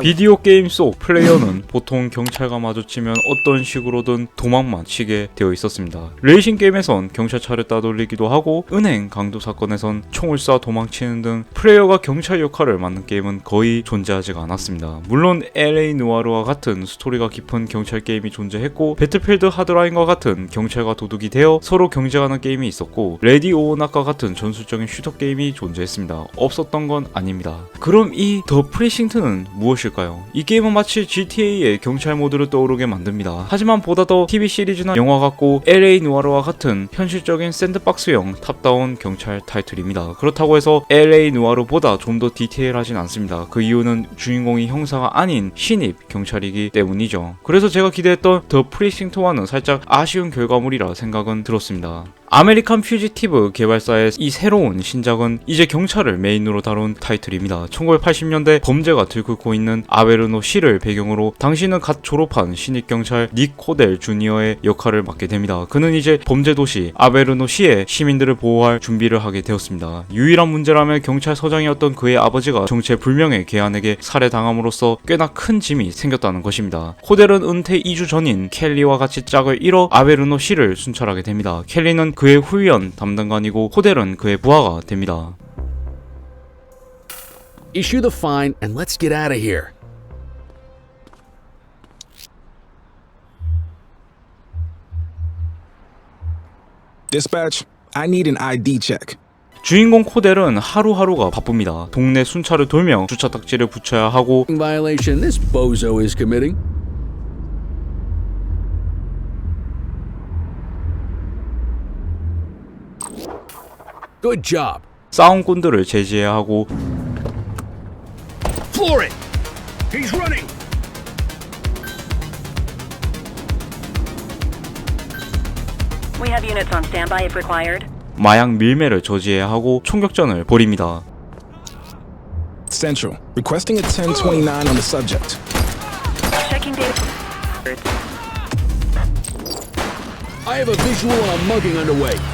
비디오 게임 속 플레이어는 보통 경찰과 마주치면 어떤 식으로든 도망만 치게 되어 있었습니다. 레이싱 게임에선 경찰차를 따돌리기도 하고 은행 강도 사건에선 총을 쏴 도망치는 등 플레이어가 경찰 역할을 맡는 게임은 거의 존재하지가 않았습니다. 물론 LA 누아르와 같은 스토리가 깊은 경찰 게임이 존재했고 배틀필드 하드라인과 같은 경찰과 도둑이 되어 서로 경쟁하는 게임이 있었고 레디 오나과 같은 전술적인 슈터 게임이 존재했습니다. 없었던 건 아닙니다. 그럼 이더 프리싱트는 무엇일까요? 이 게임은 마치 GTA의 경찰 모드를 떠오르게 만듭니다. 하지만 보다 더 TV 시리즈나 영화 같고 LA 누아르와 같은 현실적인 샌드박스형 탑다운 경찰 타이틀입니다. 그렇다고 해서 LA 누아르보다 좀 더 디테일하진 않습니다. 그 이유는 주인공이 형사가 아닌 신입 경찰이기 때문이죠. 그래서 제가 기대했던 더 프리싱트와는 살짝 아쉬운 결과물이라 생각은 들었습니다. 아메리칸 퓨지티브 개발사의 이 새로운 신작은 이제 경찰을 메인으로 다룬 타이틀입니다. 1980년대 범죄가 들끓고 있는 아베르노 시를 배경으로 당시는 갓 졸업한 신입 경찰 닉 코델 주니어의 역할을 맡게 됩니다. 그는 이제 범죄 도시 아베르노 시의 시민들을 보호할 준비를 하게 되었습니다. 유일한 문제라면 경찰서장이었던 그의 아버지가 정체 불명의 개안에게 살해당함으로써 꽤나 큰 짐이 생겼다는 것입니다. 코델은 은퇴 2주 전인 켈리와 같이 짝을 이뤄 아베르노 시를 순찰하게 됩니다. 켈리는 그의 후위원 담당관이고 코델은 그의 부하가 됩니다. Issue the fine and let's get out of here. Dispatch, I need an ID check. 주인공 코델은 하루하루가 바쁩니다. 동네 순찰을 돌며 주차 딱지를 붙여야 하고 Violation this bozo is committing. Good job. 싸움꾼들을 제지해야 하고 Floor it. He's running. We have units on standby if required. 마약 밀매를 저지해야 하고 총격전을 벌입니다. Central, requesting a 1029 on the subject. Checking data.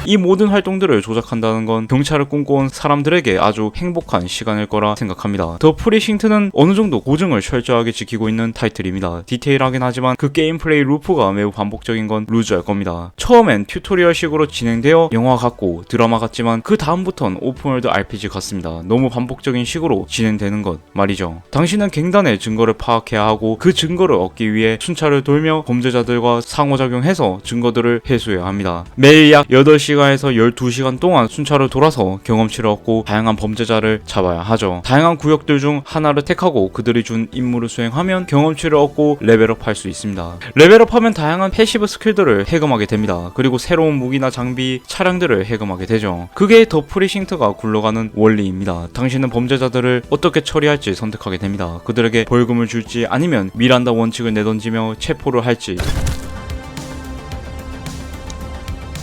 이 모든 활동들을 조작한다는 건 경찰을 꿈꿔온 사람들에게 아주 행복한 시간일 거라 생각합니다. 더 프리싱트는 어느 정도 고증을 철저하게 지키고 있는 타이틀입니다. 디테일하긴 하지만 그 게임 플레이 루프가 매우 반복적인 건 루즈할 겁니다. 처음엔 튜토리얼식으로 진행되어 영화 같고 드라마 같지만 그 다음부턴 오픈월드 RPG 같습니다. 너무 반복적인 식으로 진행되는 것 말이죠. 당신은 갱단의 증거를 파악해야 하고 그 증거를 얻기 위해 순찰을 돌며 범죄자들과 상호작용해서 증거들을 회수해야 합니다. 매일 약 8시간에서 12시간 동안 순찰을 돌아서 경험치를 얻고 다양한 범죄자를 잡아야 하죠. 다양한 구역들 중 하나를 택하고 그들이 준 임무를 수행하면 경험치를 얻고 레벨업 할 수 있습니다. 레벨업하면 다양한 패시브 스킬들을 해금하게 됩니다. 그리고 새로운 무기나 장비, 차량들을 해금하게 되죠. 그게 더 프리싱트가 굴러가는 원리입니다. 당신은 범죄자들을 어떻게 처리할지 선택하게 됩니다. 그들에게 벌금을 줄지 아니면 미란다 원칙을 내던지며 체포를 할지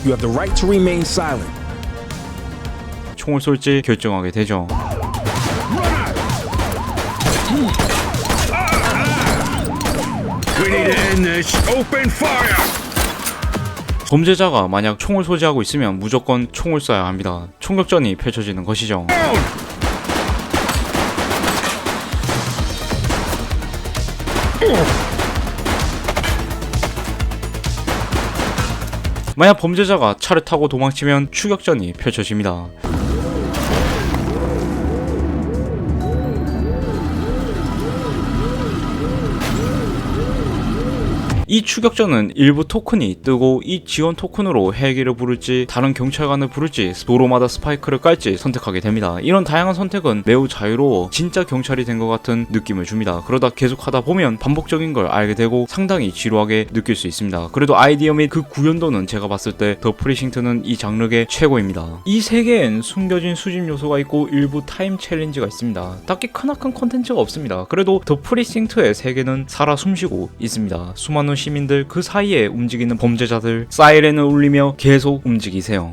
You have the right to remain silent. 총을 쏠지 결정하게 되죠. 범죄자가 만약 총을 소지하고 있으면 무조건 총을 쏴야 합니다. 총격전이 펼쳐지는 것이죠. 만약 범죄자가 차를 타고 도망치면 추격전이 펼쳐집니다. 이 추격전은 일부 토큰이 뜨고 이 지원 토큰으로 헬기를 부를지 다른 경찰관을 부를지 도로마다 스파이크를 깔지 선택하게 됩니다. 이런 다양한 선택은 매우 자유로워 진짜 경찰이 된 것 같은 느낌을 줍니다. 그러다 계속 하다 보면 반복적인 걸 알게 되고 상당히 지루하게 느낄 수 있습니다. 그래도 아이디어 및 그 구현도는 제가 봤을 때 더 프리싱트는 이 장르의 최고입니다. 이 세계엔 숨겨진 수집 요소가 있고 일부 타임 챌린지가 있습니다. 딱히 크나큰 콘텐츠가 없습니다. 그래도 더 프리싱트의 세계는 살아 숨쉬고 있습니다. 수많은 시민들 그 사이에 움직이는 범죄자들 사이렌을 울리며 계속 움직이세요.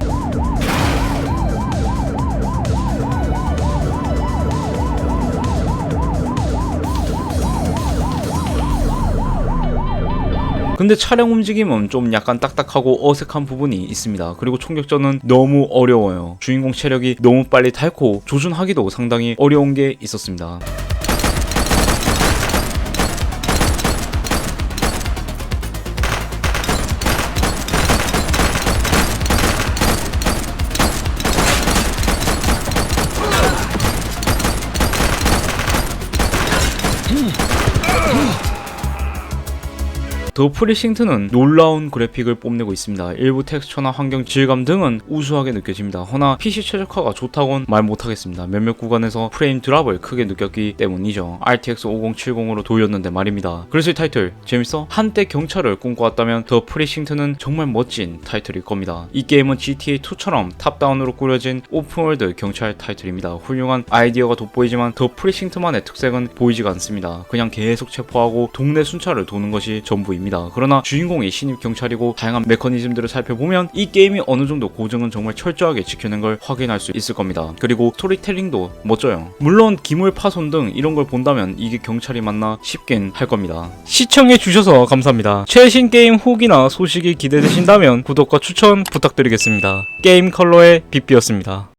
근데 차량 움직임은 좀 약간 딱딱하고 어색한 부분이 있습니다. 그리고 총격전은 너무 어려워요. 주인공 체력이 너무 빨리 닳고 조준하기도 상당히 어려운 게 있었습니다. 더 프리싱트는 놀라운 그래픽을 뽐내고 있습니다. 일부 텍스처나 환경 질감 등은 우수하게 느껴집니다. 허나 PC 최적화가 좋다곤 말 못하겠습니다. 몇몇 구간에서 프레임 드랍을 크게 느꼈기 때문이죠. RTX 5070으로 돌렸는데 말입니다. 그래서 이 타이틀 재밌어? 한때 경찰을 꿈꿔왔다면 더 프리싱트는 정말 멋진 타이틀일 겁니다. 이 게임은 GTA2처럼 탑다운으로 꾸려진 오픈월드 경찰 타이틀입니다. 훌륭한 아이디어가 돋보이지만 더 프리싱트만의 특색은 보이지가 않습니다. 그냥 계속 체포하고 동네 순찰을 도는 것이 전부입니다. 그러나 주인공이 신입 경찰이고 다양한 메커니즘들을 살펴보면 이 게임이 어느 정도 고증은 정말 철저하게 지켜낸 걸 확인할 수 있을 겁니다. 그리고 스토리텔링도 멋져요. 물론 기물 파손 등 이런 걸 본다면 이게 경찰이 맞나 싶긴 할 겁니다. 시청해 주셔서 감사합니다. 최신 게임 후기나 소식이 기대되신다면 구독과 추천 부탁드리겠습니다. 게임 컬러의 빅비였습니다.